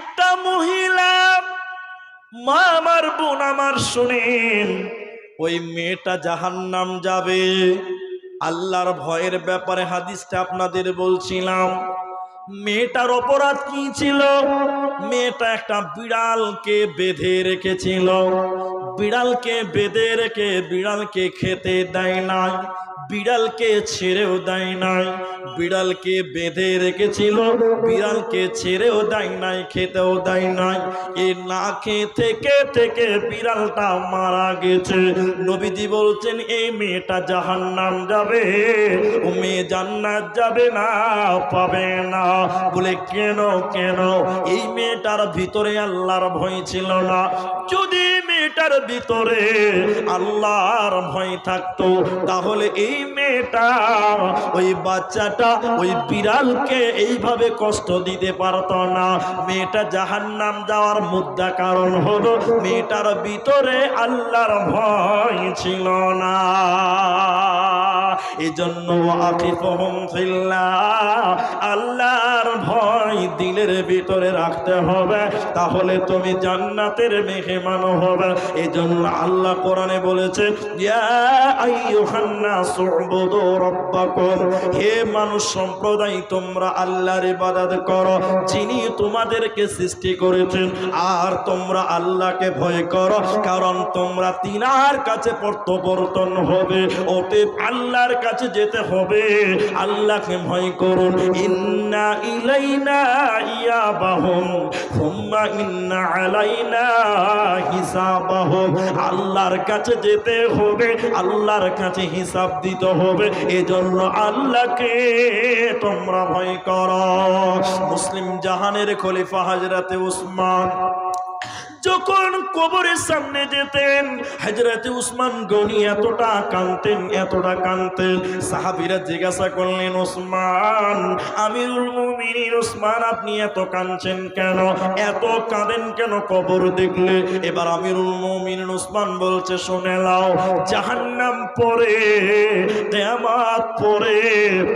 একটা মহিলা, মা আমার বোন আমার শুনেন ওই মেয়েটা জাহান নাম যাবে। আল্লাহর ভয়ের ব্যাপারে হাদিসটা আপনাদের বলছিলাম। মেয়েটার অপরাধ কি ছিল? মেয়েটা একটা বিড়ালকে বেঁধে রেখেছিল। বিড়ালকে বেঁধে রেখে বিড়ালকে খেতে দেয় নাই, বিড়ালকে ছেড়েও দেয় নাই। বিড়ালকে বেঁধে রেখেছিল, বিড়ালকে ছেড়েও দেয় নাই, খেতেও দেয় নাই। এ না খেয়ে থেকে থেকে বিড়ালটা মারা গেছে। নবীজি বলছেন এই মেয়েটা জাহান্নাম যাবে, ও মেয়ে জান্নাত যাবে না, পাবে না। বলে, কেন কেন? এই মেয়েটার ভিতরে আল্লাহর ভয় ছিল না। যদি মেয়েটার ভিতরে আল্লাহর ভয় থাকতো। তাহলে এই মেয়েটা, ওই বাচ্চাটা, ওই বিড়ালকে এইভাবে কষ্ট দিতে পারত না। মেয়েটা জাহান নাম যাওয়ার মুদ্রা কারণ হলো মেয়েটার ভিতরে আল্লাহর ভয় ছিল না। এই জন্য আফিফহম ফিল্লাহ, আল্লাহর ভয় দিলের ভিতরে রাখতে হবে, তাহলে তুমি জান্নাতের মেহমান হবে। এই জন্য আল্লাহ কোরআনে বলেছে হে মানুষ সম্প্রদায়, তোমরা আল্লাহর ইবাদত করো, যিনি তোমাদেরকে সৃষ্টি করেছেন, আর তোমরা আল্লাহকে ভয় করো, কারণ তোমরা তিনার কাছে প্রত্যাবর্তন হবে, অতএব আল্লাহর কাছে যেতে হবে। আল্লাহকে ভয় করুন। ইন্না ইলাইনা ইয়াবাহুম, সুম্মা ইন্না আলাইনা হিসাবাহুম। আল্লাহর কাছে যেতে হবে, আল্লাহর কাছে হিসাব দিতে হবে। এজন্য আল্লাহকে তোমরা ভয় করো। মুসলিম জাহানের খলিফা হাজরাতে উসমান যখন কবরের সামনে যেতেন, হাজরাতে উসমান গনি এতটা কানতেন এতটা কানতেন সাহাবিরা জিজ্ঞাসা করলেন ওসমান আমিরুল মুমিনিন ওসমান আপনি এত কাঁদছেন কেন? এত কাঁদেন কেন কবর দেখলে? এবার আমিরুল মুমিনিন ওসমান বলছে, শুনে লাও জাহান্নাম পরে, কিয়ামত পরে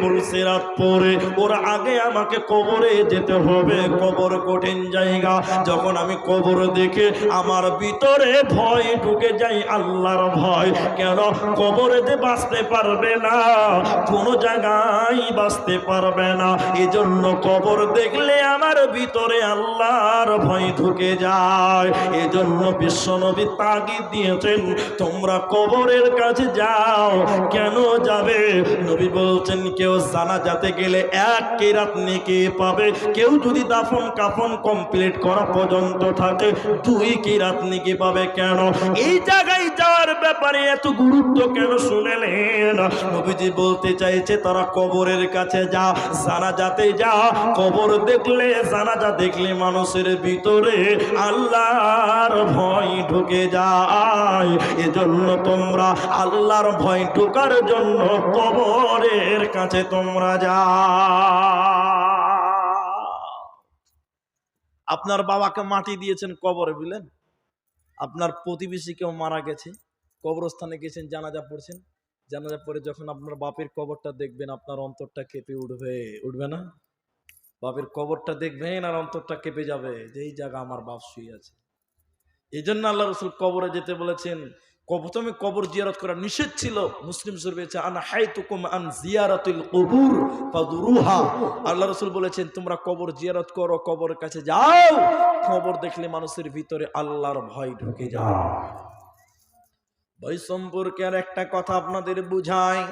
পুলসিরাত পরে, ওর আগে আমাকে কবরে যেতে হবে। কবর কঠিন জায়গা। যখন আমি কবর দেখে আমার ভিতরে ভয় ঢুকে যাই আল্লাহর ভয়। কেন? কবরেতে বাঁচতে পারবে না, কোনো জায়গায় বাঁচতে পারবে না। এজন্য কবর দেখলে আমার ভিতরে আল্লাহর ভয় ঢুকে যায়। এজন্য বিশ্বনবী তাগিদ দিয়েছেন, তোমরা কবরের কাছে যাও, কেন যাবে? নবী বলছেন, কেউ জানা যাতে গেলে এক কেরাত নেকে পাবে। কেউ যদি দাফন কাফন কমপ্লিট করা পর্যন্ত থাকে দুই কেরাত নেকে পাবে কেন? এই জায়গায় যাওয়ার ব্যাপারে এত গুরুত্ব কেন শুনেলেন? নবীজি বলতে চাইছে, তারা কবরের কাছে যা জানা যাতে যা। কবর দেখলে, জানাজা দেখলে মানুষের ভিতরে আল্লাহর ভয় ঢুকে যায়। এজন্য তোমরা আল্লাহর ভয় ঢোকার জন্য কবরের কাছে তোমরা যা আপনার বাবাকে মাটি দিয়েছেন কবরে, বুঝলেন? আপনার প্রতিবেশী কেউ মারা গেছে, কবরস্থানে গেছেন, জানাজা পড়ছেন। জানাজা পড়ে যখন আপনার বাপের কবরটা দেখবেন, আপনার অন্তরটা কেঁপে উঠবে উঠবে না? বাপের কবরটা দেখবেন আর অন্তরটা কেঁপে যাবে, যে এই জায়গা আমার বাপ শুয়ে আছে। এই জন্য আল্লাহ রসুল কবরে যেতে বলেছেন প্রথমে কবর জিয়ারত করা নিষেধ ছিল। মুসলিম শরীফে আন হাইতুকুম আন জিয়ারাতুল কবুর ফাদুরুহা আল্লাহ রসুল বলেছেন তোমরা কবর জিয়ারত করো কবরের কাছে যাও। কবর দেখলে মানুষের ভিতরে আল্লাহর ভয় ঢুকে যাও ভয় সম্পর্কে আর একটা কথা আপনাদের বুঝায়